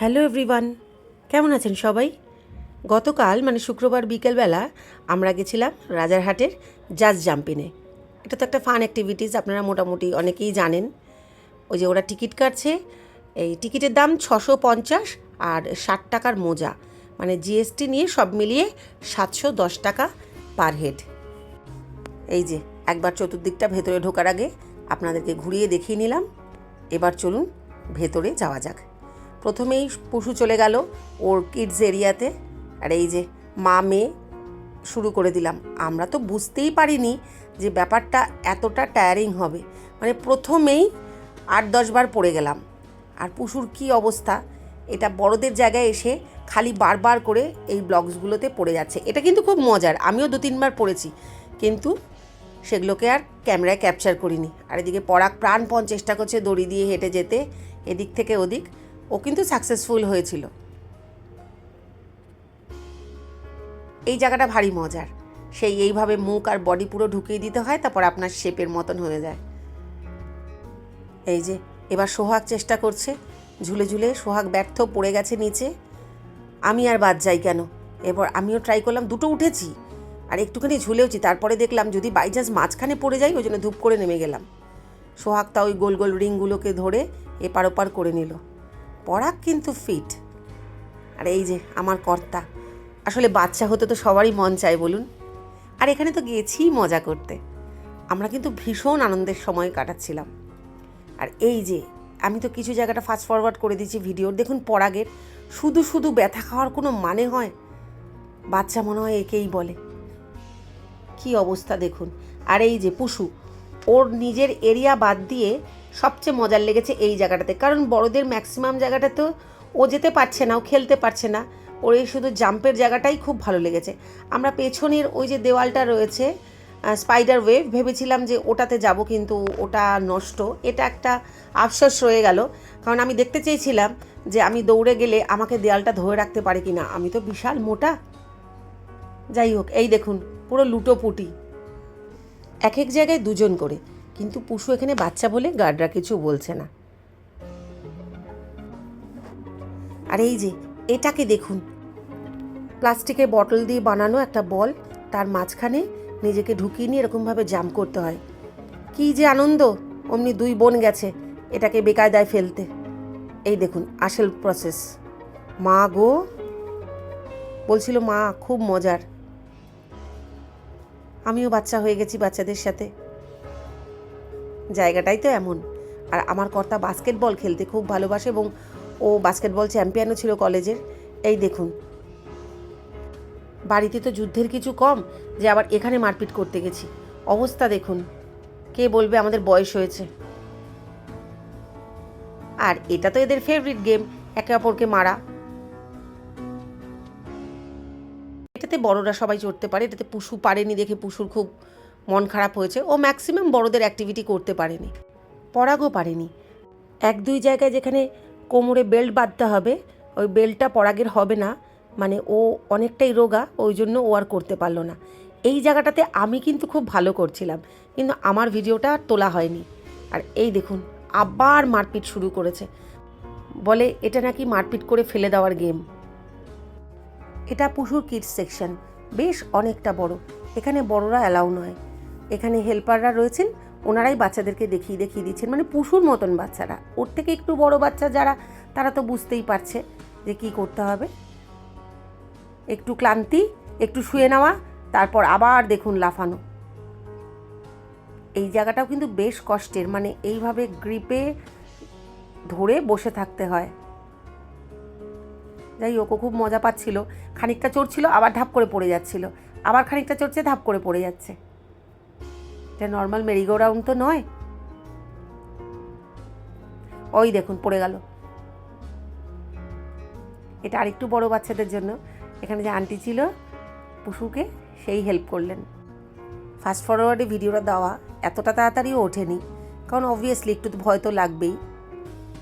Hello everyone কেমন আছেন সবাই? গতকাল মানে শুক্রবার বিকেলবেলা, আমরা গেছিলাম রাজারহাটের জাজ জাম্পিনে এটা তো একটা ফান অ্যাক্টিভিটিস আপনারা মোটামুটি অনেকেই জানেন। ওই যে ওরা টিকিট কাটছে, এই টিকিটের দাম ছশো পঞ্চাশ আর ষাট টাকার মোজা। মানে জিএসটি নিয়ে সব মিলিয়ে সাতশো দশ টাকা পার হেড এই যে, একবার চতুর্দিকটা ভেতরে ঢোকার আগে আপনাদেরকে ঘুরিয়ে দেখিয়ে নিলাম। এবার চলুন ভেতরে যাওয়া যাক। প্রথমেই পশু চলে গেল ওর কিডস এরিয়াতে। আর এই যে মা মেয়ে শুরু করে দিলাম। আমরা তো বুঝতেই পারিনি যে ব্যাপারটা এতটা টায়ারিং হবে। মানে প্রথমেই আট দশবার পড়ে গেলাম। আর পশুর কি অবস্থা? এটা বড়দের জায়গায় এসে খালি বারবার করে এই ব্লগসগুলোতে পড়ে যাচ্ছে। এটা কিন্তু খুব মজার। আমিও দু তিনবার পড়েছি। কিন্তু সেগুলোকে আর ক্যামেরায় ক্যাপচার করিনি। আর এদিকে পরাগ প্রাণপণ চেষ্টা করছে দড়ি দিয়ে হেঁটে যেতে। এদিক থেকে ওদিক ও কিন্তু সাকসেসফুল হয়েছিল। এই জায়গাটা ভারী মজার। সেই এইভাবে মুখ আর বডি পুরো ঢুকিয়ে দিতে হয়, তারপর আপনার শেপের মতন হয়ে যায়। এই যে, এবার সোহাগ চেষ্টা করছে, ঝুলে ঝুলে সোহাগ ব্যর্থ পড়ে গেছে নিচে। আমি আর বাদ যাই কেন? এবার আমিও ট্রাই করলাম, দুটো উঠেছি, আর একটুখানি ঝুলেওছি, তারপরে দেখলাম যদি বাই চান্স মাঝখানে পড়ে যাই, ওই জন্য ধূপ করে নেমে গেলাম। সোহাগ তা ওই গোল গোল রিংগুলোকে ধরে এপার ওপার করে নিল। পরাগ কিন্তু ফিট আর এই যে আমার কর্তা। আসলে বাচ্চা হতে তো সবারই মন চায় বলুন। আর এখানে তো গিয়েছি মজা করতে। আমরা কিন্তু ভীষণ আনন্দের সময় কাটাচ্ছিলাম। আর এই যে, আমি তো কিছু জায়গাটা ফাস্ট ফরওয়ার্ড করে দিচ্ছি ভিডিওর। দেখুন পরাগের শুধু শুধু ব্যথা খাওয়ার কোনো মানে হয়? বাচ্চা মনে হয় একেই বলে। কি অবস্থা দেখুন। আর এই যে পশু ওর নিজের এরিয়া বাদ দিয়ে সবচেয়ে মজার লেগেছে এই জায়গাটাতে। কারণ বড়দের ম্যাক্সিমাম জায়গাটা তো ও যেতে পারছে না, ও খেলতে পারছে না। ওর এই শুধু জাম্পের জায়গাটাই খুব ভালো লেগেছে। আমরা পেছনের ওই যে দেওয়ালটা রয়েছে স্পাইডার ওয়েভ ভেবেছিলাম যে ওটাতে যাব কিন্তু ওটা নষ্ট। এটা একটা আফসোস রয়ে গেল। কারণ আমি দেখতে চেয়েছিলাম যে আমি দৌড়ে গেলে আমাকে দেওয়ালটা ধরে রাখতে পারে কি না আমি তো বিশাল মোটা। যাই হোক, এই দেখুন, পুরো লুটোপুটি। এক এক জায়গায় দুজন করে। কিন্তু পশু এখানে বাচ্চা বলে গার্ডরা কিছু বলছে না। আর এই যে, এটাকে দেখুন। প্লাস্টিকের বটল দিয়ে বানানো একটা বল, তার মাঝখানে নিজেকে ঢুকিয়ে নিয়ে এরকমভাবে জাম্প করতে হয়। কি যে আনন্দ, অমনি দুই বোন গেছে, এটাকে বেকায়দায় ফেলতে। এই দেখুন, আসল প্রসেস মা গো। বলছিল, মা, খুব মজার। আমিও বাচ্চা হয়ে গেছি বাচ্চাদের সাথে। জায়গাটাই তো এমন। আর আমার কর্তা বাস্কেটবল খেলতে খুব ভালোবাসে এবং ও বাস্কেটবল চ্যাম্পিয়নও ছিল কলেজের এই দেখুন। বাড়িতে তো যুদ্ধের কিছু কম, যে আবার এখানে মারপিট করতে গেছি। অবস্থা দেখুন। কে বলবে আমাদের বয়স হয়েছে। আর এটা তো এদের ফেভারিট গেম একে অপরকে মারা। এটাতে বড়রা সবাই চড়তে পারে, এটাতে পুষু পারেনি দেখে পুষুর খুব মন খারাপ হয়েছে। ও ম্যাক্সিমাম বড়দের অ্যাক্টিভিটি করতে পারেনি। পরাগও পারেনি। এক দুই জায়গায় যেখানে কোমরে বেল্ট বাঁধতে হবে, ওই বেল্টটা পরাগের হবে না। মানে ও অনেকটাই রোগা, ওই জন্য ও আর করতে পারল না। এই জায়গাটাতে আমি কিন্তু খুব ভালো করছিলাম, কিন্তু আমার ভিডিওটা তোলা হয়নি। আর এই দেখুন, আবার মারপিট শুরু করেছে। বলে, এটা নাকি মারপিট করে ফেলে দেওয়ার গেম এটা পশুর কিডস সেকশন বেশ অনেকটা বড়। এখানে বড়রা অ্যালাউ নয়। এখানে হেল্পাররা রয়েছেন, ওনারাই বাচ্চাদেরকে দেখিয়ে দেখিয়ে দিচ্ছেন মানে পশুর মতন বাচ্চারা। ওর থেকে একটু বড় বাচ্চা যারা, তারা তো বুঝতেই পারছে যে কি করতে হবে। একটু ক্লান্তি, একটু শুয়ে নেওয়া, তারপর আবার দেখুন লাফানো। এই জায়গাটাও কিন্তু বেশ কষ্টের মানে এইভাবে গ্রিপে ধরে বসে থাকতে হয়। যাই হোক খুব মজা পাচ্ছিল। খানিকটা চড়ছিল, আবার ধাপ করে পড়ে যাচ্ছিল। আবার খানিকটা চড়ছে, ধাপ করে পড়ে যাচ্ছে। এটা নর্মাল মেরিগো রাউন্ড তো নয়। ওই দেখুন, পড়ে গেল। এটা আরেকটু বড় বাচ্চাদের জন্য। এখানে যে আন্টি ছিল, পশুকে সেই হেল্প করলেন। ফাস্ট ফরওয়ার্ডে ভিডিওটা দেওয়া, এতটা তাড়াতাড়িও ওঠেনি। কারণ অবভিয়াসলি একটু তো ভয় তো লাগবেই।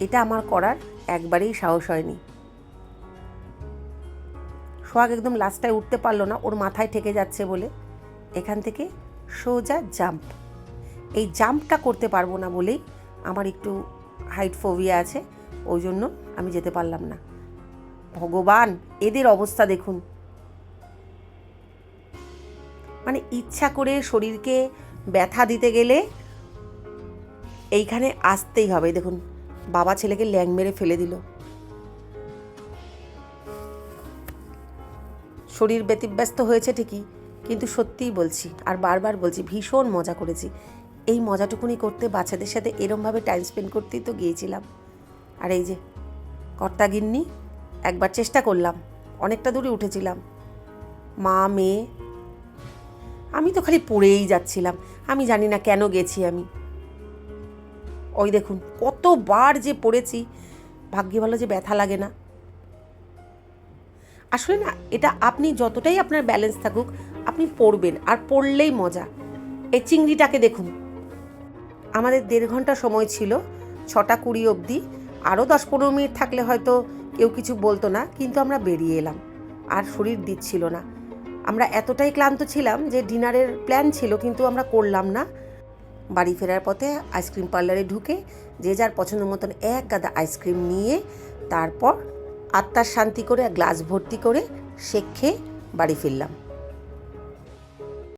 এটা আমার করার একবারেই সাহস হয়নি। সোহাগ একদম লাস্টটায় উঠতে পারল না, ওর মাথায় ঠেকে যাচ্ছে বলে। এখান থেকে সোজা জাম্প। এই জাম্পটা করতে পারব না বলেই আমার একটু হাইট ফোবিয়া আছে, ওই জন্য আমি যেতে পারলাম না। ভগবান, এদের অবস্থা দেখুন। মানে ইচ্ছা করে শরীরকে ব্যথা দিতে গেলে এইখানে আসতেই হবে। দেখুন, বাবা ছেলেকে ল্যাং মেরে ফেলে দিল। শরীর ব্যতিব্যস্ত হয়েছে ঠিকই কিন্তু সত্যিই বলছি, আর বারবার বলছি, ভীষণ মজা করেছি। এই মজাটুকুনি করতে বাচ্চাদের সাথে এরমভাবে টাইম স্পেন্ড করতেই তো গিয়েছিলাম। আর এই যে কর্তাগিন্নি একবার চেষ্টা করলাম, অনেকটা দূরে উঠেছিলাম। মা, মেয়ে, আমি তো খালি পড়েই যাচ্ছিলাম, আমি জানি না কেন গেছি আমি। ওই দেখুন, কতবার যে পড়েছি, ভাগ্যে ভালো যে ব্যথা লাগে না। আসলে না, এটা আপনি যতটাই আপনার ব্যালেন্স থাকুক আপনি পড়বেন আর পড়লেই মজা। এই চিংড়িটাকে দেখুন। আমাদের দেড় ঘণ্টা সময় ছিল, ছটা কুড়ি অবধি। আরও দশ পনেরো মিনিট থাকলে হয়তো কেউ কিছু বলতো না, কিন্তু আমরা বেরিয়ে এলাম। আর শরীর দিচ্ছিল না। আমরা এতটাই ক্লান্ত ছিলাম যে ডিনারের প্ল্যান ছিল, কিন্তু আমরা করলাম না। বাড়ি ফেরার পথে আইসক্রিম পার্লারে ঢুকে যে যার পছন্দ মতন এক গাদা আইসক্রিম নিয়ে, তারপর আত্মার শান্তি করে গ্লাস ভর্তি করে, শেক খেয়ে বাড়ি ফিরলাম।